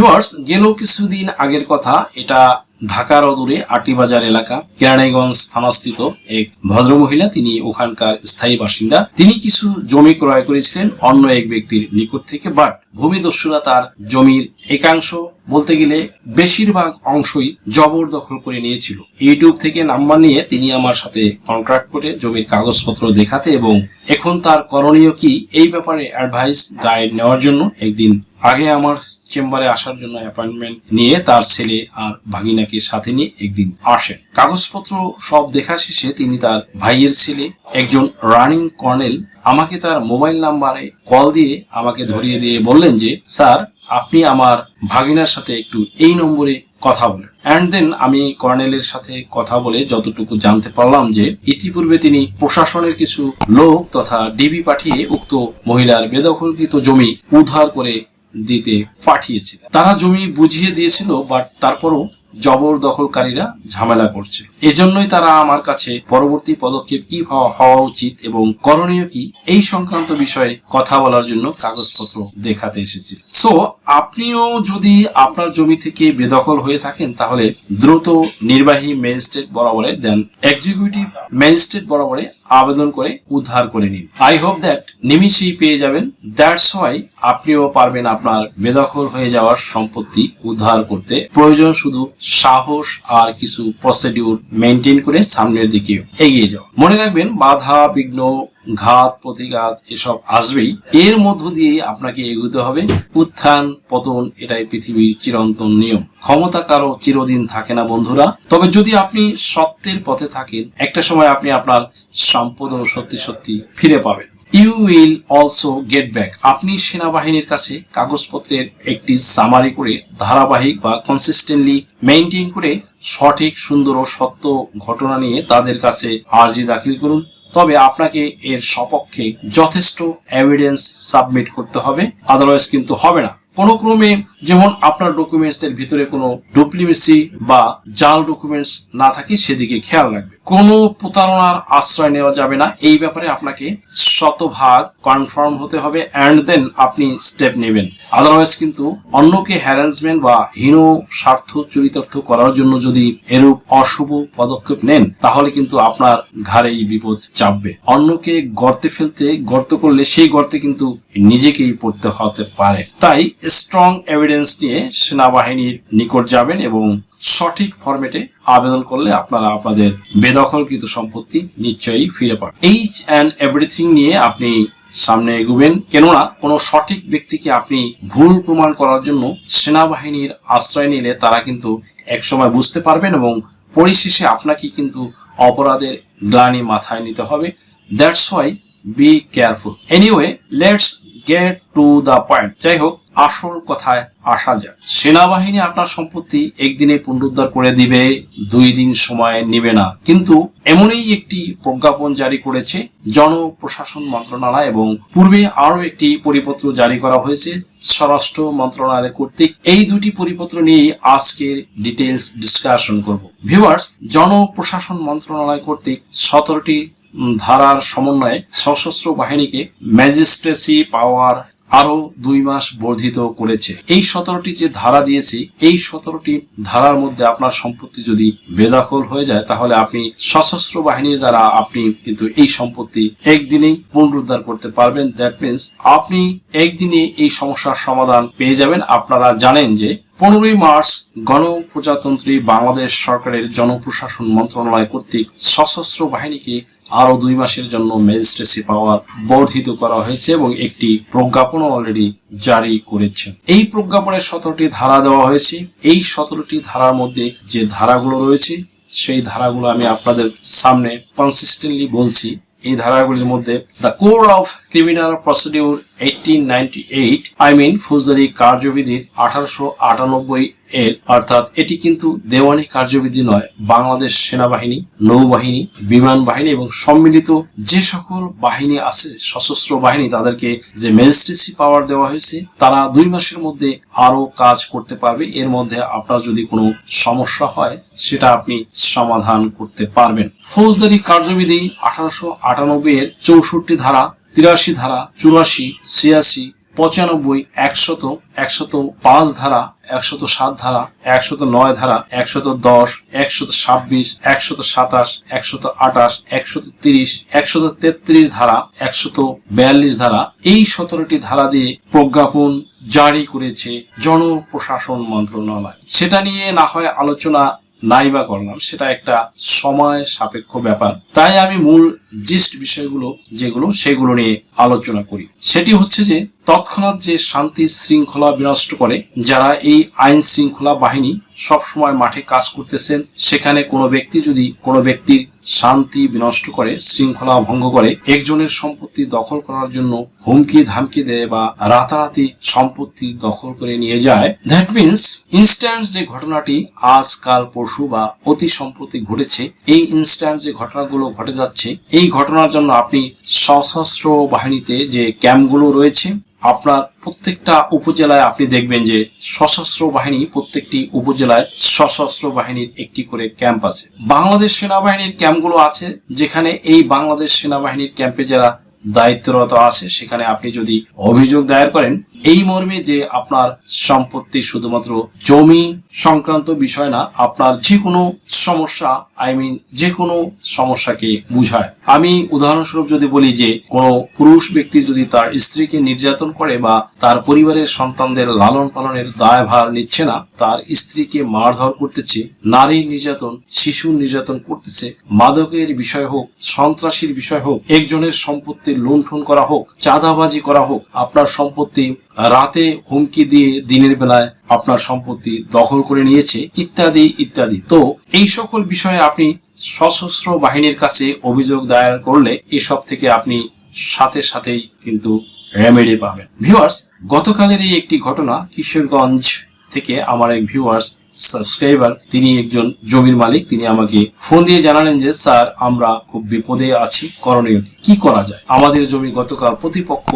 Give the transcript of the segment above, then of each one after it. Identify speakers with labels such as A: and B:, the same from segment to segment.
A: Viewers গেল কিছুদিন আগের কথা, এটা ঢাকার অদূরে আটিবাজার এলাকা, কেরানীগঞ্জ থানাস্থিত এক ভদ্রমহিলা, তিনি ওখানকার স্থায়ী বাসিন্দা। তিনি কিছু জমি ক্রয় করেছিলেন অন্য এক ব্যক্তির নিকট থেকে বাট ভূমিদস্যুরা তার জমির একাংশ বলতে গেলে বেশিরভাগ অংশই জবরদখল করে নিয়েছিল। ইউটিউব থেকে নাম্বার নিয়ে তিনি আমার সাথে কন্ট্রাক্ট করে জমির কাগজপত্র দেখাতে এবং এখন তার করণীয় কি এই ব্যাপারে অ্যাডভাইস গাইড নেওয়ার জন্য একদিন আগে আমার চেম্বারে আসার জন্য অ্যাপয়েন্টমেন্ট নিয়ে তার ছেলে আর ভাগিনাকে সাথে নিয়ে একদিন আসেন। কাগজপত্র সব দেখা শেষে তিনি তার ভাইয়ের ছেলে, একজন রানিং কর্নেল আমাকে তার মোবাইল নাম্বারে কল দিয়ে আমাকে ধরিয়ে দিয়ে বললেন যে, স্যার আপনি আমার ভাগিনার সাথে একটু এই নম্বরে কথা বলেন। অ্যান্ড দেন আমি কর্নেলের সাথে কথা বলে যতটুকু জানতে পারলাম যে ইতিপূর্বে তিনি প্রশাসনের কিছু লোক তথা ডিবি পাঠিয়ে উক্ত মহিলার বেদখলকৃত জমি উদ্ধার করে দিতে পাঠিয়েছিল তারা জমি বুঝিয়ে দিয়েছিল বাট তারপরও জবরদখলকারীরা ঝামেলা করছে। এজন্যই তারা আমার কাছে পরবর্তী পদক্ষেপ কি হওয়া উচিত এবং করণীয় কি এই সংক্রান্ত বিষয়ে কথা বলার জন্য কাগজপত্র দেখাতে এসেছিল সো আপনিও যদি আপনার জমি থেকে বেদখল হয়ে থাকেন, তাহলে দ্রুত নির্বাহী ম্যাজিস্ট্রেট বরাবরে দেন। এক্সিকিউটিভ ম্যাজিস্ট্রেট বরাবরে আবেদন করে উদ্ধার করে নিন। আই হোপ দ্যাট নিমিশেই পেয়ে যাবেন। দ্যাটস ওয়াই আপনিও পারবেন আপনার বেদখল হয়ে যাওয়ার সম্পত্তি উদ্ধার করতে। প্রয়োজন শুধু সাহস আর কিছু প্রসিডিউর মেনটেন করে সামনের দিকে এগিয়ে যাও। মনে রাখবেন, বাধা, বিঘ্ন ঘাত, প্রতিঘাত এসব আসবেই। এর মধ্য দিয়ে আপনাকে এগোতে হবে। উত্থান, পতন, এটাই পৃথিবীর চিরন্তন নিয়ম। ক্ষমতা কারও চিরদিন থাকে না, বন্ধুরা। তবে যদি আপনি সত্যের পথে থাকেন, একটা সময় আপনি আপনার সম্পদও সত্যি সত্যি ফিরে পাবেন। You will also get back আপনি সেনাবাহিনীর কাছে কাগজপত্রের একটি সামারি করে, ধারাবাহিক বা কনসিস্টেন্টলি মেনটেন করে, সঠিক, সুন্দর ও সত্য ঘটনা নিয়ে তাদের কাছে আর্জি দাখিল করুন। তবে আপনাকে এর সপক্ষে যথেষ্ট এভিডেন্স সাবমিট করতে হবে আদারওয়াইজ কিন্তু হবে না। কোনো ক্রমে যেমন আপনার ডকুমেন্টস এর ভিতরে কোনো ডুপ্লিমেসি বা জাল ডকুমেন্টস না থাকে, সেদিকে খেয়াল রাখবে। কোনো প্রতারণার আশ্রয় নেওয়া যাবে না। এই ব্যাপারে আপনাকে শতভাগ কনফার্ম হতে হবে অ্যান্ড দেন আপনি স্টেপ নেবেন। আদারওয়াইজ কিন্তু অন্যকে হ্যারাসমেন্ট বা হীন স্বার্থ, চরিতার্থ করার জন্য যদি এরূপ অশুভ পদক্ষেপ নেন, তাহলে কিন্তু আপনার ঘাড়েই বিপদ চাপবে। অন্যকে গর্তে ফেলতে, গর্ত করলে সেই গর্তে কিন্তু নিজেকেই পড়তে হতে পারে। তাই স্ট্রং এভিডেন্স নিয়ে সেনাবাহিনীর নিকট যাবেন এবং সঠিক ফরম্যাটে আবেদন করলে আপনারা আপনাদের বেদখলকৃত সম্পত্তি নিশ্চয়ই ফিরে পাবেন। এইচ অ্যান্ড এভরিথিং নিয়ে আপনি সামনে এগুবেন, কেননা কোনো সঠিক ব্যক্তিকে আপনি ভুল প্রমাণ করার জন্য সেনাবাহিনীর আশ্রয় নিলে তারা কিন্তু একসময় বুঝতে পারবেন এবং পরিশেষে আপনাকে কিন্তু অপরাধের গ্লানি মাথায় নিতে হবে। That's why be careful anyway let's get to the point যাই হোক আসল কথায় আসা যাক। সেনাবাহিনী আপনার সম্পত্তি একদিনে পুনরুদ্ধার করে দিবে, দুই দিন সময় নেবে না। কিন্তু এমনই একটি প্রজ্ঞাপন জারি করেছে জনপ্রশাসন মন্ত্রণালয় এবং পূর্বে আরও একটি পরিপত্র জারি করা হয়েছে স্বরাষ্ট্র মন্ত্রণালয় কর্তৃক। এই দুটি পরিপত্র নিয়ে আজকের ডিটেলস ডিসকাশন করব। ভিউয়ার্স, জনপ্রশাসন মন্ত্রণালয় কর্তৃক সতেরোটি ধারার সমন্বয়ে সশস্ত্র বাহিনীকে ম্যাজিস্ট্রেসি পাওয়ার আরও দুই মাস বর্ধিত করেছে। এই সতেরোটি যে ধারা দিয়েছি, এই সতেরোটি ধারার মধ্যে আপনার সম্পত্তি যদি বেদাখল হয়ে যায়, তাহলে আপনি সশস্ত্র বাহিনীর দ্বারা আপনি কিন্তু এই সম্পত্তি একদিনেই পুনরুদ্ধার করতে পারবেন। দ্যাট মিনস আপনি একদিনে এই সমস্যার সমাধান পেয়ে যাবেন। আপনারা জানেন যে পনেরোই মার্চ গণপ্রজাতন্ত্রী বাংলাদেশ সরকারের জনপ্রশাসন মন্ত্রণালয় কর্তৃক সশস্ত্র বাহিনীকে আরও দুই মাসের জন্য ম্যাজিস্ট্রেসি পাওয়ার বর্ধিত করা হয়েছে এবং একটি প্রজ্ঞাপনও অলরেডি জারি করেছে। এই প্রজ্ঞাপনের সতেরোটি ধারা দেওয়া হয়েছে। এই সতেরোটি ধারার মধ্যে যে ধারাগুলো রয়েছে, সেই ধারাগুলো আমি আপনাদের সামনে কনসিস্টেন্টলি বলছি। এই ধারাগুলির মধ্যে the code of criminal procedure eighteen ninety eight I mean ফৌজদারি কার্যবিধির আঠারোশো আটানব্বই এর, অর্থাৎ এটি কিন্তু দেওয়ানি কার্যবিধি নয়। বাংলাদেশ সেনাবাহিনী, নৌবাহিনী, বিমান বাহিনী এবং সম্মিলিত যে সকল বাহিনী আছে, সশস্ত্র বাহিনী, তাদেরকে যে ম্যাজিস্ট্রেসি পাওয়ার দেওয়া হয়েছে, তারা দুই মাসের মধ্যে আরও কাজ করতে পারবে। এর মধ্যে আপনার যদি কোনো সমস্যা হয়, সেটা আপনি সমাধান করতে পারবেন। ফৌজদারি কার্যবিধি আঠারোশো আটানব্বই এর চৌষট্টি ধারা, তিরাশি ধারা, চুরাশি, ছিয়াশি পঁচানব্বই, একশত একশত পাঁচ ধারা, একশত সাত ধারা, একশত নয় ধারা, একশত দশ, একশত ছাব্বিশ, একশত সাতাশ, একশত আঠাশ একশত তিরিশ, একশত তেত্রিশ ধারা, একশত বিয়াল্লিশ ধারা এই সতেরোটি ধারা দিয়ে প্রজ্ঞাপন জারি করেছে জনপ্রশাসন মন্ত্রণালয়। সেটা নিয়ে না হয় আলোচনা নাই বা করলাম, সেটা একটা সময় সাপেক্ষ ব্যাপার। তাই আমি মূল জিস্ট বিষয়গুলো যেগুলো, সেগুলো নিয়ে আলোচনা করি। সেটি হচ্ছে যে তৎক্ষণাৎ যে শান্তি শৃঙ্খলা বিনষ্ট করে, যারা এই আইন শৃঙ্খলা বাহিনী সব সময় মাঠে কাজ করতেছেন, সেখানে কোনো ব্যক্তি যদি কোনো ব্যক্তির শান্তি বিনষ্ট করে, শৃঙ্খলা ভঙ্গ করে, একজনের সম্পত্তি দখল করার জন্য হুমকি ধামকি দেয় বা রাতারাতি সম্পত্তি দখল করে নিয়ে যায় দ্যাট মিনস ইনস্ট্যান্ট যে ঘটনাটি আজ, কাল, পরশু বা অতি সম্প্রতি ঘটেছে, এই ইনস্ট্যান্ট যে ঘটনাগুলো ঘটে যাচ্ছে, এই ঘটনার জন্য আপনি সশস্ত্র বাহিনীতে যে ক্যাম্পগুলো রয়েছে আপনার প্রত্যেকটা উপজেলায় আপনি দেখবেন যে সশস্ত্র বাহিনী, প্রত্যেকটি উপজেলায় সশস্ত্র বাহিনীর একটি করে ক্যাম্প আছে। বাংলাদেশ সেনাবাহিনীর ক্যাম্পগুলো আছে, যেখানে এই বাংলাদেশ সেনাবাহিনীর ক্যাম্পে যারা দায়িত্বরত আছে, সেখানে আপনি যদি অভিযোগ দায়ের করেন এই মর্মে যে আপনার সম্পত্তি শুধুমাত্র জমি সংক্রান্ত বিষয় না, আপনার যে কোনো সমস্যা আই মিন যে কোনো সমস্যাকে বুঝায়। আমি উদাহরণস্বরূপ যদি বলি যে, কোনো পুরুষ ব্যক্তি যদি তার স্ত্রীকে নির্যাতন করে বা তার পরিবারের সন্তানদের লালন পালনের দায়ভার নিচ্ছে না, তার স্ত্রীকে মারধর করতেছে, নারী নির্যাতন, শিশু নির্যাতন করতেছে, মাদকের বিষয় হোক, সন্ত্রাসীর বিষয় হোক, একজনের সম্পত্তি লুণ্ঠন করা হোক, চাঁদাবাজি করা হোক, আপনার সম্পত্তি রাতে হুমকি দিয়ে দিনের বেলায় আপনার সম্পত্তি দখল করে নিয়েছে, ইত্যাদি ইত্যাদি। তো এই সকল বিষয়ে আপনি সশস্ত্র বাহিনীর কাছে অভিযোগ দায়ের করলে এসব থেকে আপনি সাথে সাথেই কিন্তু রেমেডি পাবেন। ভিউয়ার্স গতকালের এই একটি ঘটনা কিশোরগঞ্জ থেকে আমার এক ভিউয়ার্স সাবস্ক্রাইবার তিনি একজন জমির মালিক, তিনি আমাকে ফোন দিয়ে জানালেন যে, স্যার, আমরা খুব বিপদে আছি, করণীয় কি? করা যায়? আমাদের জমি গতকাল প্রতিপক্ষ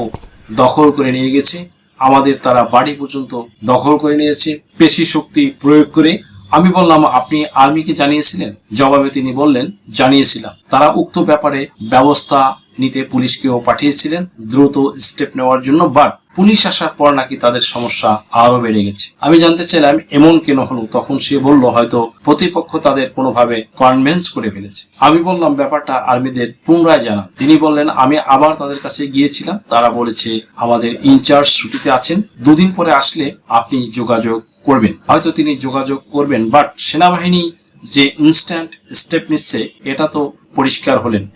A: দখল করে নিয়ে গেছে। আমাদের তারা বাড়ি পর্যন্ত দখল করে নিয়েছে। পেশি শক্তি প্রয়োগ করে আমি বললাম, আপনি আর্মিকে জানিয়েছিলেন? জবাবে তিনি বললেন, জানিয়েছিলাম। তারা উক্ত ব্যাপারে ব্যবস্থা নিতে পুলিশকেও পাঠিয়েছিলেন, দ্রুত স্টেপ নেওয়ার জন্য। বাট পুলিশ আসার পর নাকি তাদের সমস্যা আরও বেড়ে গেছে। আমি জানতে চাইলাম, এমন কেন হলো? তখন সে বলল, হয়তো প্রতিপক্ষ তাদের কোনোভাবে কনভেন্স করে ফেলেছে। আমি বললাম, ব্যাপারটা আর্মিদের পুনরায় জানান। তিনি বললেন, আমি আবার তাদের কাছে গিয়েছিলাম। তারা বলেছে, আমাদের ইনচার্জ ছুটিতে আছেন। দুদিন পরে আসলে আপনি যোগাযোগ করবেন। হয়তো তিনি যোগাযোগ করবেন, বাট সেনাবাহিনী যে ইনস্ট্যান্ট স্টেপ নিচ্ছে, এটা তো পরিষ্কার হলেন।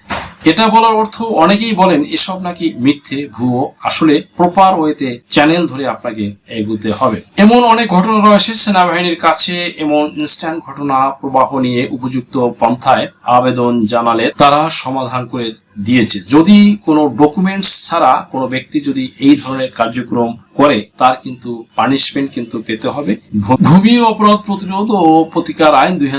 A: এটা বলার অর্থ অনেকেই বলেন, এসব নাকি মিথ্যে, ভুয়ো। আসলে প্রপার ওয়েতে চ্যানেল ধরে আপনাকে এগুতে হবে। এমন অনেক ঘটনা রয়েছে, সেনাবাহিনীর কাছে এমন ইনস্ট্যান্ট ঘটনা প্রবাহ নিয়ে উপযুক্ত পন্থায় আবেদন জানালে তারা সমাধান করে দিয়েছে। যদি কোনো ডকুমেন্টস ছাড়া কোনো ব্যক্তি যদি এই ধরনের কার্যক্রম করে তার কিন্তু পানিশমেন্ট কিন্তু পেতে হবে। ভূমি অপরাধ প্রতিরোধ ও প্রতিকার আইন দুই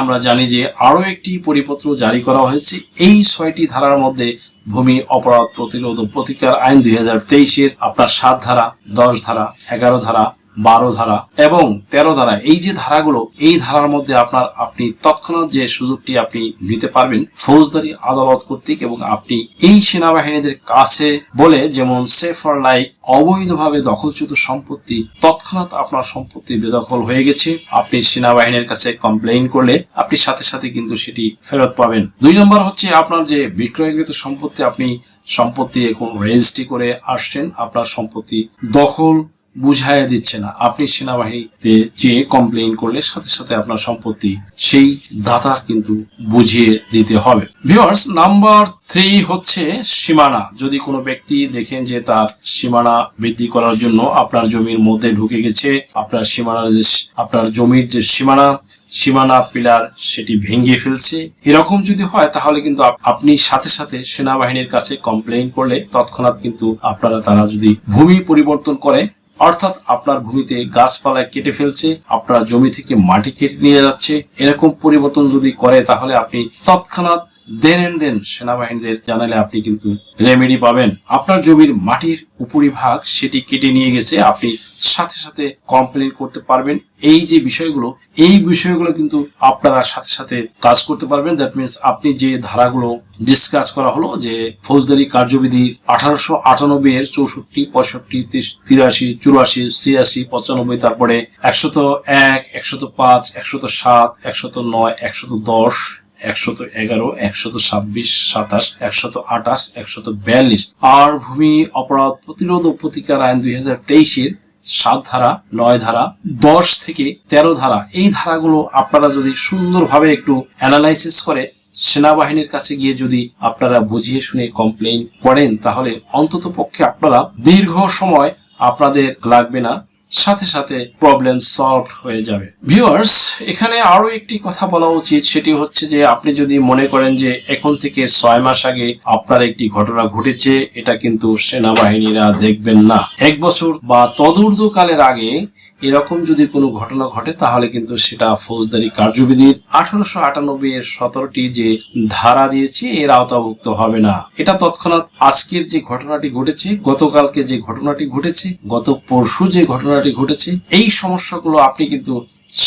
A: আমরা জানি যে আরও একটি পরিপত্র জারি করা হয়েছে। এই ছয়টি ধারার মধ্যে ভূমি অপরাধ প্রতিরোধ ও প্রতিকার আইন দুই হাজার তেইশের আপনার সাত ধারা, দশ ধারা, এগারো ধারা বারো ধারা এবং তেরো ধারা, এই যে ধারাগুলো, এই ধারার মধ্যে আপনার, আপনি তৎক্ষণাৎ যে সুযোগটি আপনি নিতে পারবেন, ফৌজদারি আদালত কর্তৃক এবং আপনি এই সেনাবাহিনীদের কাছে বলে যেমন সেফ ফর লাইক, অবৈধভাবে দখলচ্যুত সম্পত্তি, তৎক্ষণাৎ আপনার সম্পত্তি বেদখল হয়ে গেছে। আপনি সেনাবাহিনীর কাছে কমপ্লেইন করলে আপনি সাথে সাথে কিন্তু সেটি ফেরত পাবেন। দুই নম্বর হচ্ছে আপনার যে বিক্রয়কৃত সম্পত্তি, আপনি সম্পত্তি এখন রেজিস্ট্রি করে আসছেন, আপনার সম্পত্তি দখল বুঝাইয়া দিচ্ছে না। আপনি সেনাবাহিনীতে যে কমপ্লেইন করলে সাথে সাথে আপনার সম্পত্তি সেই দাতা কিন্তু বুঝিয়ে দিতে হবে। ভিউয়ার্স নাম্বার থ্রি হচ্ছে সীমানা। যদি কোনো ব্যক্তি দেখেন যে তার সীমানা বৃদ্ধি করার জন্য আপনার জমির মধ্যে ঢুকে গেছে, আপনার সীমানার যে আপনার জমির যে সীমানা সীমানা পিলার সেটি ভেঙে ফেলছে। এরকম যদি হয়, তাহলে কিন্তু আপ- আপনি সাথে সাথে সেনাবাহিনীর কাছে কমপ্লেইন করলে তৎক্ষণাৎ কিন্তু আপনারা তারা যদি ভূমি পরিবর্তন করে অর্থাৎ আপনার ভূমিতে গাছপালা কেটে ফেলছে, আপনার জমি থেকে মাটি কেটে নিয়ে যাচ্ছে। এরকম পরিবর্তন যদি করে, তাহলে আপনি তৎক্ষণাৎ দেন এন্ড দেন সেনাবাহিনীদের জানালে আপনি কিন্তু রেমেডি পাবেন। আপনার জমির মাটির উপরিভাগ সেটি কেটে নিয়ে গেছে, আপনি সাথে সাথে কমপ্লেন করতে পারবেন। এই যে বিষয়গুলো, এই বিষয়গুলো কিন্তু আপনারা সাথে সাথে কাজ করতে পারবেন। দ্যাট মিনস আপনি যে ধারাগুলো ডিসকাস করা হলো, যে ফৌজদারি কার্যবিধি আঠারোশো আটানব্বই এর চৌষট্টি, পঁয়ষট্টি তিরাশি, চুরাশি, ছিয়াশি, পঁচানব্বই, তারপরে একশত এক, একশত পাঁচ, একশত সাত, একশত নয়, একশত দশ একশত এগারো, একশত ছাব্বিশ, সাতাশ, একশত আঠাশ, একশত বিয়াল্লিশ। আর ভূমি অপরাধ প্রতিরোধ ও প্রতিকার আইন দুই হাজার তেইশের সাত ধারা, নয় ধারা, দশ থেকে তেরো ধারা, এই ধারাগুলো আপনারা যদি সুন্দরভাবে একটু অ্যানালাইসিস করে সেনাবাহিনীর কাছে গিয়ে যদি আপনারা বুঝিয়ে শুনে কমপ্লেইন করেন, তাহলে অন্তত পক্ষে আপনারা দীর্ঘ সময় আপনাদের লাগবে না। সাথে সাথে প্রবলেম সলভ হয়ে যাবে। ভিউয়ার্স এখানে আরও একটি কথা বলা উচিত, সেটি হচ্ছে যে আপনি যদি মনে করেন যে এখন থেকে ছয় মাস আগে আপনার একটি ঘটনা ঘটেছে, এটা কিন্তু সেনাবাহিনীরা দেখবেন না। এক বছর বা তদূর্ধ্বকালের আগে এরকম যদি কোনো ঘটনা ঘটে, তাহলে কিন্তু সেটা ফৌজদারি কার্যবিধির আঠারোশো আটানব্বই এর সতেরোটি যে ধারা দিয়েছে, এর আওতাভুক্ত হবে না। এটা তৎক্ষণাৎ আজকের যে ঘটনাটি ঘটেছে, গতকালকে যে ঘটনাটি ঘটেছে, গত পরশু যে ঘটনাটি ঘটেছে, এই সমস্যাগুলো আপনি কিন্তু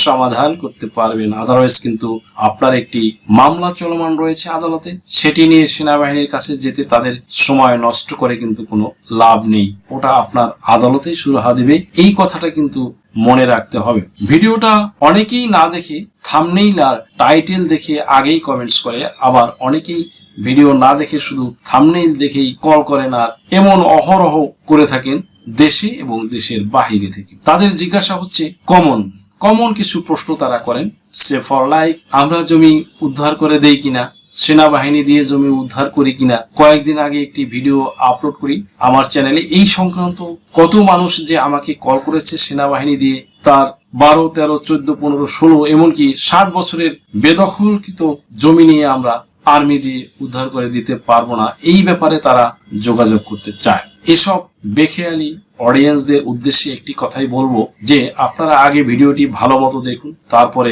A: সমাধান করতে পারবেন। আদারওয়াইজ কিন্তু আপনার একটি মামলা চলমান রয়েছে আদালতে। সেটি নিয়ে সেনাবাহিনীর কাছে যেতে তাদের সময় নষ্ট করে কিন্তু কোনো লাভ নেই। ওটা আপনার আদালতেই সুরাহা দেবে। এই কথাটা কিন্তু মনে রাখতে হবে। ভিডিওটা অনেকেই না দেখে থামনেইল আর টাইটেল দেখে আগেই কমেন্টস করে। আবার অনেকেই ভিডিও না দেখে শুধু থামনেইল দেখেই কল করেন আর এমন অহরহ করে থাকেন। দেশে এবং দেশের বাহিরে থেকে। তাদের জিজ্ঞাসা হচ্ছে, কমন কমন কিছু প্রশ্ন তারা করেন। সে ফর লাইক আমরা জমি উদ্ধার করে দেই কিনা? সেনাবাহিনী দিয়ে জমি উদ্ধার করি কিনা? কয়েকদিন আগে একটি ভিডিও আপলোড করি আমার চ্যানেলে এই সংক্রান্ত কত মানুষ যে আমাকে কল করেছে সেনাবাহিনী দিয়ে, তার বারো, তেরো, চোদ্দ, পনেরো, ষোলো, এমনকি ষাট বছরের বেদখলকৃত জমি নিয়ে আমরা আর্মি দিয়ে উদ্ধার করে দিতে পারব না। এই ব্যাপারে তারা যোগাযোগ করতে চায়। এসব বেখেয়ালি অডিয়েন্সদের উদ্দেশ্যে একটি কথাই বলব যে, আপনারা আগে ভিডিওটি ভালো মতো দেখুন, তারপরে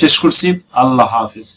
A: শেষ করছি আল্লাহ হাফিজ